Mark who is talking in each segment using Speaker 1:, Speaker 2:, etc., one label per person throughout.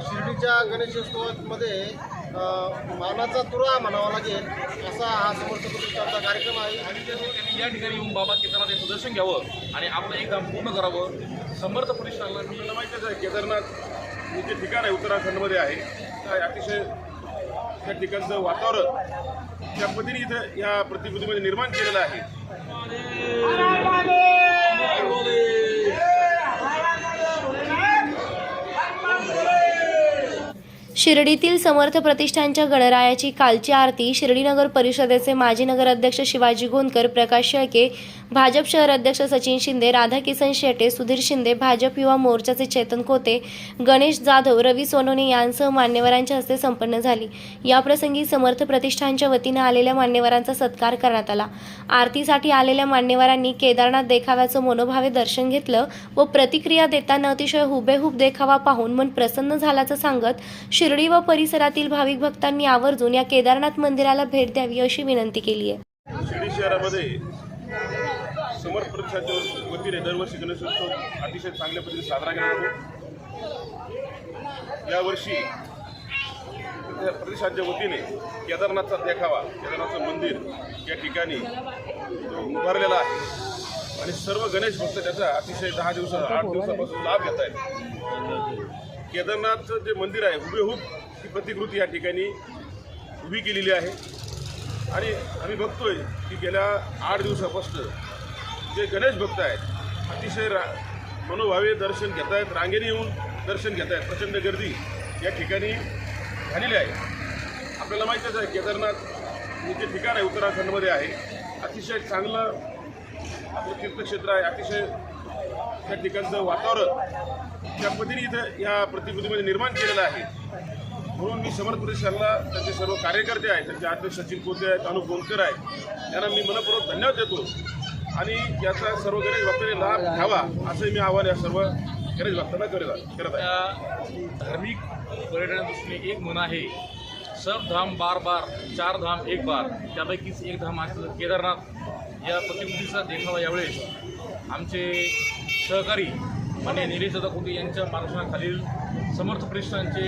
Speaker 1: शिर्डीच्या गणेशोत्सवामध्ये अ, मानाचा तुरा म्हणावा लागेल असा हा समर्थ प्रतिष्ठानचा कार्यक्रम आहे आणि
Speaker 2: त्यांनी या ठिकाणी येऊन बाबा केदारनाथ दर्शन घ्यावं आणि आपलं एक काम पूर्ण करावं समर्थ प्रतिष्ठानला मी
Speaker 3: आपल्याला माहितीच आहे केदारनाथ हे जे ठिकाण आहे उत्तराखंडमध्ये आहे अतिशय त्या ठिकाणचं वातावरण त्या पद्धतीने इथं या प्रतिकृतीमध्ये निर्माण केलेलं आहे.
Speaker 4: शिर्डीतील समर्थ प्रतिष्ठानच्या गणरायाची कालची आरती शिर्डी नगर परिषदेचे माजी नगराध्यक्ष शिवाजी गोंदकर प्रकाश शेळके भाजप शहर अध्यक्ष सचिन शिंदे राधाकिसन शेटे सुधीर शिंदे भाजप युवा मोर्चाचे चेतन कोते गणेश जाधव रवी सोनोने यांसह मान्यवरांच्या हस्ते संपन्न झाली. याप्रसंगी समर्थ प्रतिष्ठानच्या वतीनं आलेल्या मान्यवरांचा सत्कार करण्यात आला. आरतीसाठी आलेल्या मान्यवरांनी केदारनाथ देखाव्याचं मनोभावे दर्शन घेतलं व प्रतिक्रिया देताना अतिशय हुबेहूब देखावा पाहून मन प्रसन्न झाल्याचं सांगत शिर्डी व परिसरातील भाविक भक्तांनी आवर्जून या केदारनाथ मंदिराला भेट द्यावी अशी विनंती केली आहे.
Speaker 3: शिर्डी शहरामध्ये समर्थ प्रदेशाच्या वतीने दरवर्षी गणेशोत्सव अतिशय चांगल्या पद्धतीने साजरा केला जातो. यावर्षी प्रदेशाच्या वतीने केदारनाथचा देखावा केदारनाथचं मंदिर या ठिकाणी तो उभारलेला आहे. आणि सर्व गणेश भक्त त्याचा अतिशय दहा दिवसा आठ दिवसापासून लाभ घेत आहेत केदारनाथचं जे मंदिर आहे हुबेहूब ही प्रतिकृती या ठिकाणी उभी केलेली आहे. आणि आम्ही बघतोय की गेल्या आठ दिवसापासून जे गणेश भक्त आहेत अतिशय रा मनोभावे दर्शन घेत आहेत रांगेने येऊन दर्शन घेत आहेत प्रचंड गर्दी या ठिकाणी झालेली आहे. आपल्याला माहीतच आहे केदारनाथ हे जे ठिकाण आहे उत्तराखंडमध्ये आहे अतिशय चांगलं आपलं तीर्थक्षेत्र आहे अतिशय त्या ठिकाणचं वातावरण त्या पद्धतीने इथं या प्रतिकृतीमध्ये निर्माण केलेलं आहे. म्हणून मी समर्थ प्रदेशाला त्यांचे सर्व कार्यकर्ते आहेत त्यांचे अध्यक्ष सचिन कोते आहेत अनुप गोंदकर आहेत त्यांना मी मनपूर्वक धन्यवाद देतो आणि याचा सर्व गणेश भक्तांनी लाभ घ्यावा असंही मी आव्हान या सर्व गणेश भक्तांना करत करत आहे.
Speaker 2: धार्मिक पर्यटना दृष्टीने एक म्हण आहे सब धाम बार बार चार धाम एक बार त्यापैकीच एक धाम असलं केदारनाथ. या प्रतिकृतीचा देखावा यावेळेस आमचे सहकारी मान्य निलेश दादा यांच्या मार्गदर्शनाखालील समर्थ प्रतिष्ठानचे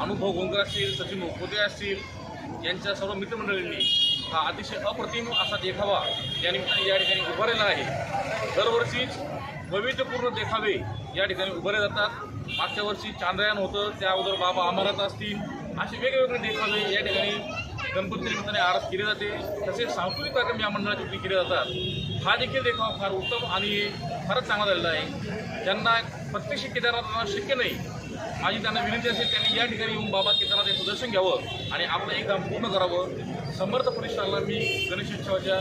Speaker 2: अनुभव गोंगर असतील सचिन कोते असतील यांच्या सर्व मित्रमंडळींनी हा अतिशय अप्रतिम असा देखावा या निमित्ताने या ठिकाणी उभारलेला आहे. दरवर्षीच वैविध्यपूर्ण देखावे या ठिकाणी उभारले जातात. मागच्या वर्षी चांद्रयान होतं त्या अगोदर बाबा अमरात असतील असे वेगवेगळे देखावे या ठिकाणी गणपती निमित्ताने आरत केले जाते. तसेच सांस्कृतिक कार्यक्रम या मंडळाच्या वतीने केले जातात. हा देखील देखावा फार उत्तम आणि फारच चांगला झालेला आहे. ज्यांना प्रत्यक्ष केदारनाथ शक्य नाही माझी त्यांना विनंती असेल त्यांनी या ठिकाणी येऊन बाबा केदारनाथ याचं दर्शन घ्यावं आणि आपलं एक काम पूर्ण करावं. समर्थ परिसराला मी गणेश उत्सवाच्या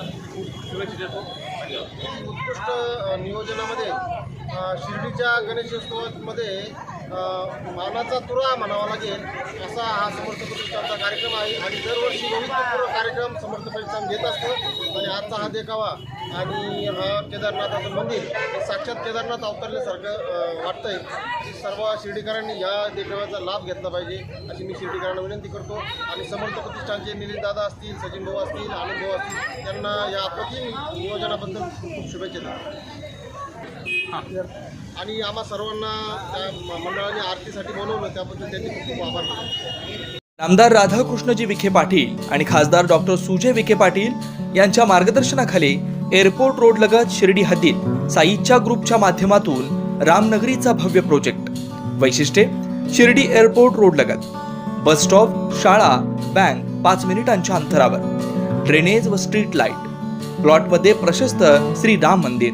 Speaker 2: शुभेच्छा देतो. धन्यवाद.
Speaker 1: उत्कृष्ट नियोजनामध्ये शिर्डीच्या गणेशोत्सवामध्ये मानाचा तुरा म्हणावा लागेल असा हा समर्थ प्रतिष्ठानचा कार्यक्रम आहे. आणि दरवर्षी वैविध्यपूर्ण कार्यक्रम समर्थ प्रतिष्ठान घेत असतं. आणि आजचा हा देखावा आणि हा केदारनाथाचं मंदिर हे साक्षात केदारनाथ अवतरल्यासारखं वाटतंय. सर्व शिर्डीकरांनी या देखाव्याचा लाभ घेतला पाहिजे अशी मी शिर्डीकरांना विनंती करतो. आणि समर्थ प्रतिष्ठानचे निलेश दादा असतील सचिन भाऊ असतील आनंद भाऊ असतील त्यांना या अप्रतिम नियोजनाबद्दल खूप खूप शुभेच्छा देतो. आणि आम्हा सर्वांना त्या मंडळाने आरतीसाठी बोलवलं त्याबद्दल त्यांनी खूप खूप आभार मानतो.
Speaker 5: आमदार राधाकृष्णजी विखे पाटील आणि खासदार डॉक्टर सुजय विखे पाटील यांच्या मार्गदर्शनाखाली एअरपोर्ट रोड लगत शिर्डी हद्दीत साईच्या ग्रुपच्या माध्यमातून रामनगरीचा भव्य प्रोजेक्ट. वैशिष्ट्ये शिर्डी एअरपोर्ट रोड लगत. बस स्टॉप शाळा बँक पाच मिनिटांच्या अंतरावर. ड्रेनेज व स्ट्रीट लाइट प्लॉटमध्ये प्रशस्त श्री राम मंदिर.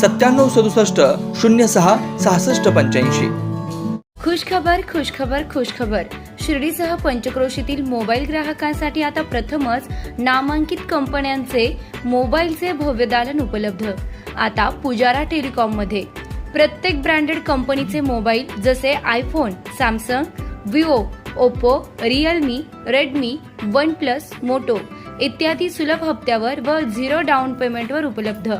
Speaker 5: सत्त्याण्णव सदुसष्ट शून्य सहा सहासष्ट पंच्याऐंशी.
Speaker 6: खुशखबर खुशखबर खुशखबर. शिर्डीसह पंचक्रोशीतील मोबाईल ग्राहकांसाठी आता प्रथमच नामांकित कंपन्यांचे मोबाईलचे भव्य दालन उपलब्ध. आता पुजारा टेलिकॉममध्ये. प्रत्येक ब्रँडेड कंपनीचे मोबाईल जसे iPhone Samsung Vivo Oppo Realme Redmi OnePlus Moto इत्यादी सुलभ हप्त्यावर व झिरो डाऊन पेमेंटवर उपलब्ध.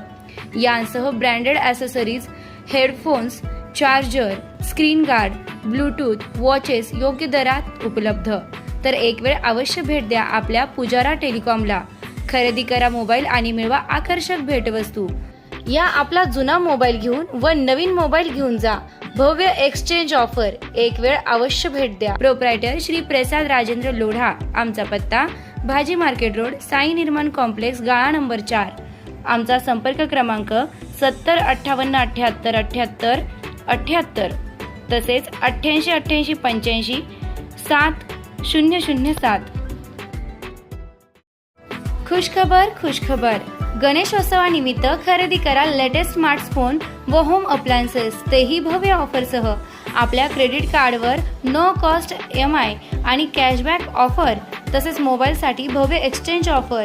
Speaker 6: यांसह branded accessories headphones charger screen guard Bluetooth watches योग्य दरात उपलब्ध. तर एक वेळ अवश्य भेट द्या आपल्या पुजारा टेलिकॉमला. खरेदी करा मोबाईल आणि मिळवा आकर्षक भेटवस्तू. या आपला जुना मोबाईल घेऊन व नवीन मोबाईल घेऊन जा. भव्य एक्सचेंज ऑफर एक वेळ अवश्य भेट द्या. प्रोप्रायटर श्री प्रसाद राजेंद्र लोढा. आमचा पत्ता भाजी मार्केट रोड साई निर्माण कॉम्प्लेक्स गाळा नंबर चार. आमचा संपर्क क्रमांक सत्तर अठ्ठावन्न अठ्ठ्याहत्तर अठ्ठ्याहत्तर अठ्ठ्याहत्तर तसेच अठ्ठ्याऐंशी अठ्ठ्याऐंशी पंच्याऐंशी सात शून्य शून्य सात. खुशखबर खुशखबर. गणेशोत्सवानिमित्त खरेदी करा लेटेस्ट स्मार्टफोन व होम अप्लायन्सेस तेही भव्य ऑफरसह. आपल्या क्रेडिट कार्डवर नो कॉस्ट एम आय आणि कॅशबॅक ऑफर तसेच मोबाईलसाठी भव्य एक्सचेंज ऑफर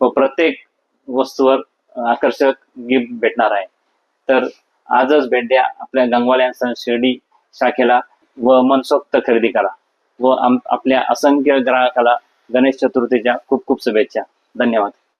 Speaker 7: प्रत्येक वस्तूवर आकर्षक गिफ्ट भेटणार आहे. तर आजच भेट द्या आपल्या गंगवाल्या शिर्डी शाखेला व मनसोक्त खरेदी करा व आपल्या असंख्य ग्राहकाला गणेश चतुर्थीच्या खूप खूप शुभेच्छा. धन्यवाद.